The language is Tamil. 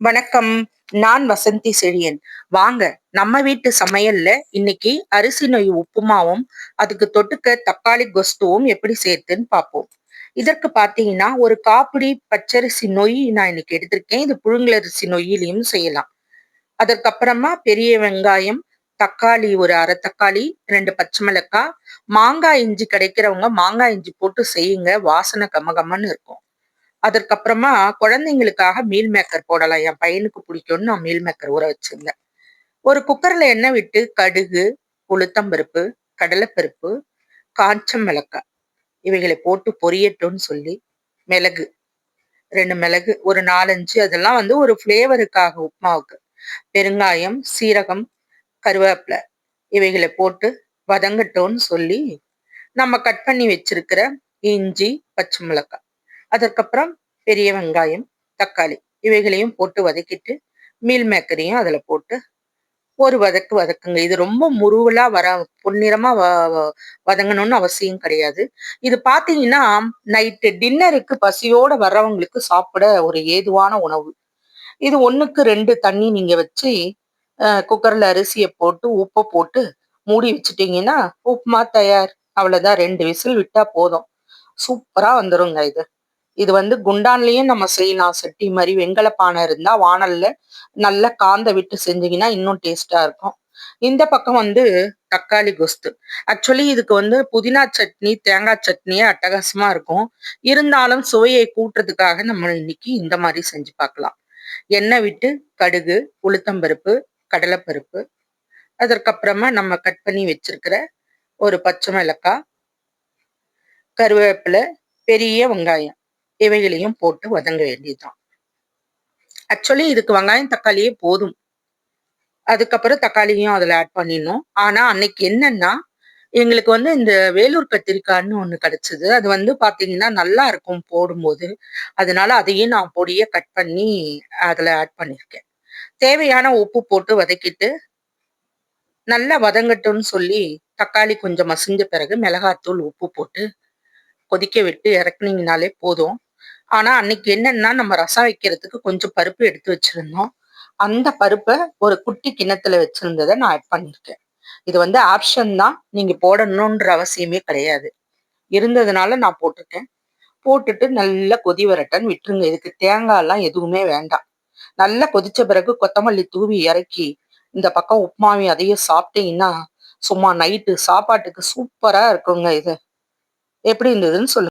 வணக்கம். நான் வசந்தி செழியன். வாங்க நம்ம வீட்டு சமையல்ல இன்னைக்கு அரிசி நொய் உப்புமாவும் அதுக்கு தொட்டுக்க தக்காளி கொஸ்துவும் எப்படி சேர்த்துன்னு பார்ப்போம். இதற்கு பார்த்தீங்கன்னா ஒரு காப்பிடி பச்சரிசி நொய் நான் இன்னைக்கு எடுத்திருக்கேன். இது புழுங்கலரிசி நொய்யிலையும் செய்யலாம். அதற்கப்புறமா பெரிய வெங்காயம் தக்காளி ஒரு அரை தக்காளி ரெண்டு பச்சை மிளகாய் மாங்காய் இஞ்சி கிடைக்கிறவங்க மாங்காய் இஞ்சி போட்டு செய்யுங்க. வாசனை கமகமன்னு இருக்கும். அதற்கப்புறமா குழந்தைங்களுக்காக மீல் மேக்கர் போடலாம். என் பையனுக்கு பிடிக்கும்னு நான் மீல் மேக்கர் ஊற வச்சிருந்தேன். ஒரு குக்கர்ல எண்ணெய் விட்டு கடுகு உளுத்தம்பருப்பு கடலைப்பருப்பு காய்ச்ச மிளகாய். இவைகளை போட்டு பொரியட்டும்னு சொல்லி மிளகு. ரெண்டு மிளகு ஒரு நாலஞ்சு அதெல்லாம் வந்து ஒரு ஃப்ளேவருக்காக உப்புமாவுக்கு பெருங்காயம் சீரகம் கருவேப்பிலை. இவைகளை போட்டு வதங்கட்டோன்னு சொல்லி நம்ம கட் பண்ணி வச்சிருக்கிற இஞ்சி பச்சை மிளகாய். அதற்கப்புறம் பெரிய வெங்காயம் தக்காளி இவைகளையும் போட்டு வதக்கிட்டு மீல் மேக்கரையும் அதில் போட்டு ஒரு வதக்கு வதக்குங்க. இது ரொம்ப முருவலாக வர பொன்னிறமா வ வதங்கணும்னு அவசியம் கிடையாது. இது பார்த்தீங்கன்னா நைட்டு டின்னருக்கு பசியோட வர்றவங்களுக்கு சாப்பிட ஒரு ஏதுவான உணவு. இது ஒன்றுக்கு ரெண்டு தண்ணி நீங்கள் வச்சு குக்கரில் அரிசியை போட்டு உப்பை போட்டு மூடி வச்சுட்டீங்கன்னா உப்புமா தயார். அவ்வளோதான் ரெண்டு விசில் விட்டால் போதும். சூப்பராக வந்துருங்க இது. இது வந்து குண்டான்லயும் நம்ம செய்யலாம் சட்டி மாதிரி வெங்கல பானை இருந்தா வானல்ல நல்லா காந்த விட்டு செஞ்சீங்கன்னா இன்னும் டேஸ்டா இருக்கும். இந்த பக்கம் வந்து தக்காளி கொஸ்து. ஆக்சுவலி இதுக்கு வந்து புதினா சட்னி தேங்காய் சட்னியே அட்டகாசமா இருக்கும். இருந்தாலும் சுவையை கூட்டுறதுக்காக நம்ம இன்னைக்கு இந்த மாதிரி செஞ்சு பார்க்கலாம். எண்ணெய் விட்டு கடுகு உளுத்தம்பருப்பு கடலைப்பருப்பு. அதற்கப்புறமா நம்ம கட் பண்ணி வச்சிருக்கிற ஒரு பச்சை மிளக்காய் கருவேப்பிலை பெரிய வெங்காயம். இவைகளையும் போட்டு வதங்க வேண்டியதுதான். ஆக்சுவலி இதுக்கு வெங்காயம் தக்காளியே போதும். அதுக்கப்புறம் தக்காளியும் அதில் ஆட் பண்ணிடணும். ஆனால் அன்னைக்கு என்னன்னா எங்களுக்கு வந்து இந்த வேலூர் கத்திரிக்காய்னு ஒன்று கிடச்சிது. அது வந்து பார்த்தீங்கன்னா நல்லா இருக்கும் போடும்போது. அதனால அதையும் நான் பொடியை கட் பண்ணி அதில் ஆட் பண்ணியிருக்கேன் தேவையான உப்பு போட்டு வதக்கிட்டு நல்லா வதங்கட்டும்னு சொல்லி தக்காளி கொஞ்சம் மசிஞ்ச பிறகு மிளகாத்தூள் உப்பு போட்டு கொதிக்க விட்டு இறக்குனீங்கனாலே போதும். ஆனா அன்னைக்கு என்னன்னா நம்ம ரசம் வைக்கிறதுக்கு கொஞ்சம் பருப்பு எடுத்து வச்சிருந்தோம். அந்த பருப்பை ஒரு குட்டி கிண்ணத்துல வச்சிருந்ததை நான் ஆட் பண்ணியிருக்கேன். இது வந்து ஆப்ஷன் தான். நீங்க போடணுன்ற அவசியமே கிடையாது. இருந்ததுனால நான் போட்டிருக்கேன். போட்டுட்டு நல்லா கொதி வரட்டன்னு விட்டுருங்க. இதுக்கு தேங்காய் எல்லாம் எதுவுமே வேண்டாம். நல்லா கொதிச்ச பிறகு கொத்தமல்லி தூவி இறக்கி இந்த பக்கம் உப்புமாவி அதையும் சாப்பிட்டீங்கன்னா சும்மா நைட்டு சாப்பாட்டுக்கு சூப்பரா இருக்குங்க இது. எப்படி இருந்ததுன்னு சொல்லுங்க.